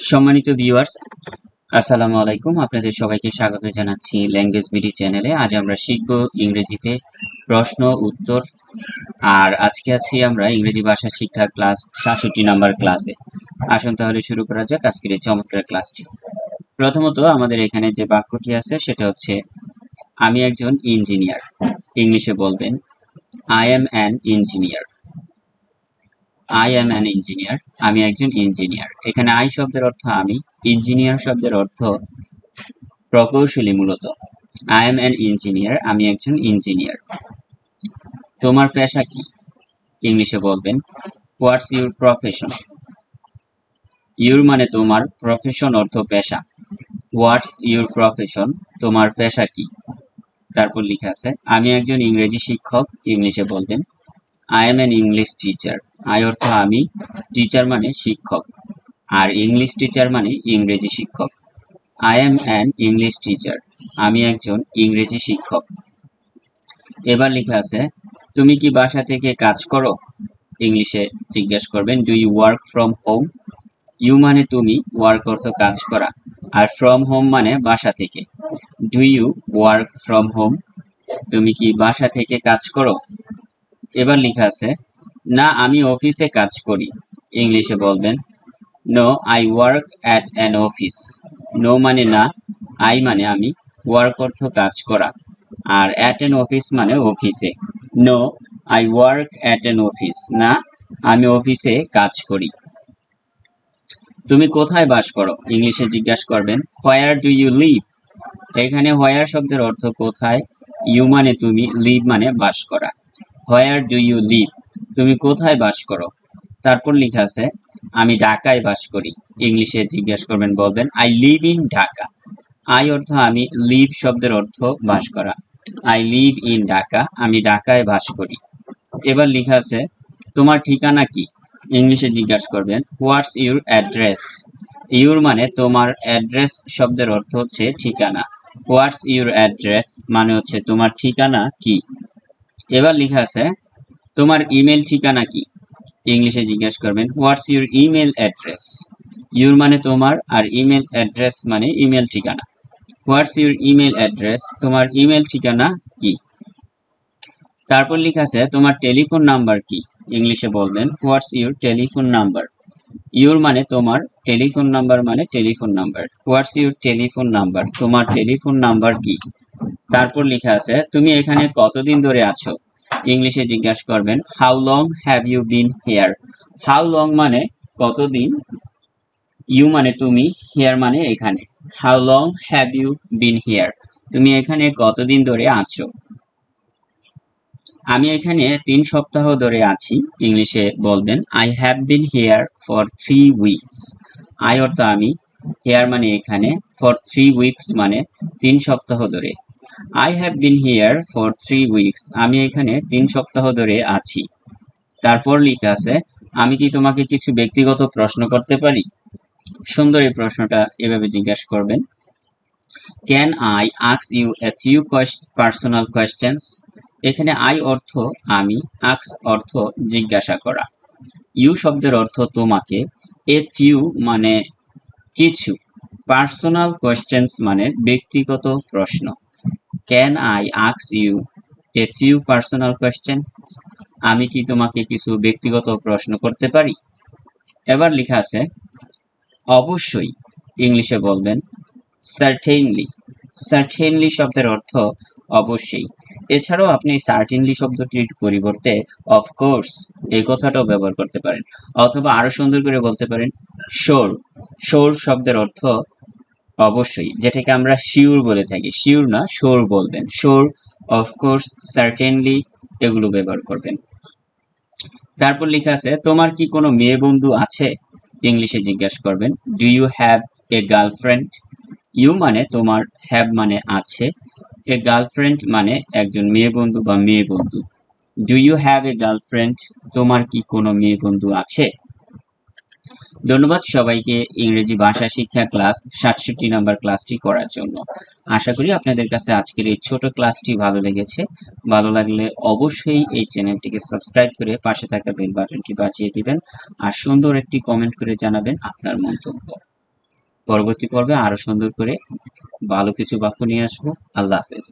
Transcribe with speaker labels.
Speaker 1: সম্মানিত ভিউয়ার্স আসসালামু আলাইকুম। আপনাদের সবাইকে স্বাগত জানাচ্ছি ল্যাঙ্গুয়েজ বিডি চ্যানেলে আজ আমরা শিখব ইংরেজিতে প্রশ্ন, উত্তর। আর আজকে আছি আমরা ইংরেজি ভাষা শিক্ষা ক্লাস সাতষট্টি নাম্বার ক্লাসে। আসুন তাহলে শুরু করা যাক আজকের এই চমৎকার ক্লাসটি। প্রথমত আমাদের এখানে যে বাক্যটি আছে, সেটা হচ্ছে, আমি একজন ইঞ্জিনিয়ার। ইংলিশে বলবেন I am an engineer I am an engineer আমি একজন ইঞ্জিনিয়ার এখানে আই শব্দের অর্থ আমি ইঞ্জিনিয়ার শব্দের অর্থ প্রকৌশলী মূলত। আই এম অ্যান ইঞ্জিনিয়ার আমি একজন ইঞ্জিনিয়ার তোমার পেশা কি? ইংলিশে বলবেন হোয়াটস ইউর প্রফেশন ইউর মানে তোমার প্রফেশন অর্থ পেশা। হোয়াটস ইউর প্রফেশন তোমার পেশা কি? তারপর লেখা আছে, আমি একজন ইংরেজি শিক্ষক, ইংলিশে বলবেন I am an English teacher I অর্থ আমি টিচার মানে শিক্ষক। আর ইংলিশ টিচার মানে ইংরেজি শিক্ষক। I am an English teacher আমি একজন ইংরেজি শিক্ষক। এবার লেখা আছে, তুমি কি বাসা থেকে কাজ করো? ইংলিশে জিজ্ঞেস করবেন do you work from home you মানে তুমি ওয়ার্ক অর্থ কাজ করা। আর ফ্রম হোম মানে বাসা থেকে। Do you work from home তুমি কি বাসা থেকে কাজ করো? এবার লেখা আছে, না, আমি অফিসে কাজ করি। ইংলিশে বলবেন no I work at an office no মানে না আই মানে আমি ওয়ার্ক অর্থ কাজ করা। আর অ্যাট অ্যান অফিস মানে অফিসে। No I work at an office না, আমি অফিসে কাজ করি। তুমি কোথায় বাস করো? ইংলিশে জিজ্ঞাসা করবেন হোয়ার ডু ইউ লিভ এখানে হোয়ার শব্দের অর্থ কোথায়? ইউ মানে তুমি লিভ মানে বাস করা। হোয়ার ডু ইউ লিভ তুমি কোথায় বাস করো? তারপর লেখা আছে, আমি ঢাকায় বাস করি। ইংলিশে জিজ্ঞেস করবেন, বলবেন I live in Dhaka I অর্থ আমি লিভ শব্দের অর্থ বাস করা। আই লিভ ইন ঢাকা আমি ঢাকায় বাস করি। এবার লেখা আছে, তোমার ঠিকানা কি? ইংলিশে জিজ্ঞাসা করবেন হোয়াটস ইউর অ্যাড্রেস ইউর মানে তোমার অ্যাড্রেস শব্দের অর্থ হচ্ছে ঠিকানা। হোয়াটস ইউর অ্যাড্রেস মানে হচ্ছে, তোমার ঠিকানা কি? এবার লেখা আছে, তোমার ইমেল ঠিকানা কি? ইংলিশে জিজ্ঞেস করবেন what's your email address your মানে তোমার আর ইমেল অ্যাড্রেস মানে ইমেল ঠিকানা। হোয়াটস ইউর ইমেল অ্যাড্রেস তোমার ইমেল ঠিকানা কি? তারপর লেখা আছে, তোমার টেলিফোন নাম্বার কি? ইংলিশে বলবেন what's your telephone number your মানে তোমার টেলিফোন নাম্বার মানে telephone number what's your telephone number তোমার টেলিফোন নাম্বার কি? তারপর লেখা আছে, তুমি এখানে কতদিন ধরে আছো? ইংলিশে জিজ্ঞাসা করবেন how long have you been here how long মানে কতদিন? ইউ মানে তুমি হেয়ার মানে এখানে। How long have you been here তুমি এখানে কতদিন ধরে আছো? আমি এখানে তিন সপ্তাহ ধরে আছি, ইংলিশে বলবেন I have been here for three weeks I অর্থ আমি হেয়ার মানে এখানে ফর থ্রি উইকস মানে তিন সপ্তাহ ধরে। I have been here for three weeks আমি এখানে তিন সপ্তাহ ধরে আছি। তারপর লেখা আছে, আমি কি তোমাকে কিছু ব্যক্তিগত প্রশ্ন করতে পারি? সুন্দর এই প্রশ্নটা এভাবে জিজ্ঞাসা করবেন। Can I আক্স you a few personal questions এখানে আই অর্থ আমি আক্স অর্থ জিজ্ঞাসা করা। ইউ শব্দের অর্থ তোমাকে এ ফিউ মানে কিছু। পার্সোনাল কোয়েশ্চেন্স মানে ব্যক্তিগত প্রশ্ন। Can I আক্স you a few personal question আমি কি তোমাকে কিছু ব্যক্তিগত প্রশ্ন করতে পারি? এবার লেখা আছে, অবশ্যই ইংলিশে বলবেন সার্টেনলি সার্টেনলি শব্দের অর্থ অবশ্যই। এছাড়াও আপনি সার্টেনলি শব্দটির পরিবর্তে অফকোর্স এই কথাটাও ব্যবহার করতে পারেন। অথবা আরও সুন্দর করে বলতে পারেন শোর শোর শব্দের অর্থ অবশ্যই, যেটাকে আমরা শিওর বলে থাকি। শিওর না শোর বলবেন। শোর অফকোর্স সার্টেনলি এগুলো ব্যবহার করবেন। তারপর লেখা আছে, তোমার কি কোনো মেয়ে বন্ধু আছে? ইংলিশে জিজ্ঞাসা করবেন do you have a girlfriend you মানে তোমার হ্যাভ মানে আছে। এ গার্লফ্রেন্ড মানে একজন মেয়ে বন্ধু বা মেয়ে বন্ধু। Do you have a girlfriend তোমার কি কোনো মেয়ে বন্ধু আছে? ধন্যবাদ সবাইকে ইংরেজি ভাষা শিক্ষা ক্লাস সাতষট্টি নাম্বার ক্লাসটি করার জন্য। আশা করি আপনাদের কাছে আজকের এই ছোট ক্লাসটি ভালো লেগেছে। ভালো লাগলে অবশ্যই এই চ্যানেলটিকে সাবস্ক্রাইব করে পাশে থাকা বেল বাটনটি বাজিয়ে দিবেন আর সুন্দর একটি কমেন্ট করে জানাবেন আপনার মন্তব্য। পরবর্তী পর্বে আরও সুন্দর করে ভালো কিছু বাক্য নিয়ে আসব। আল্লাহ হাফেজ।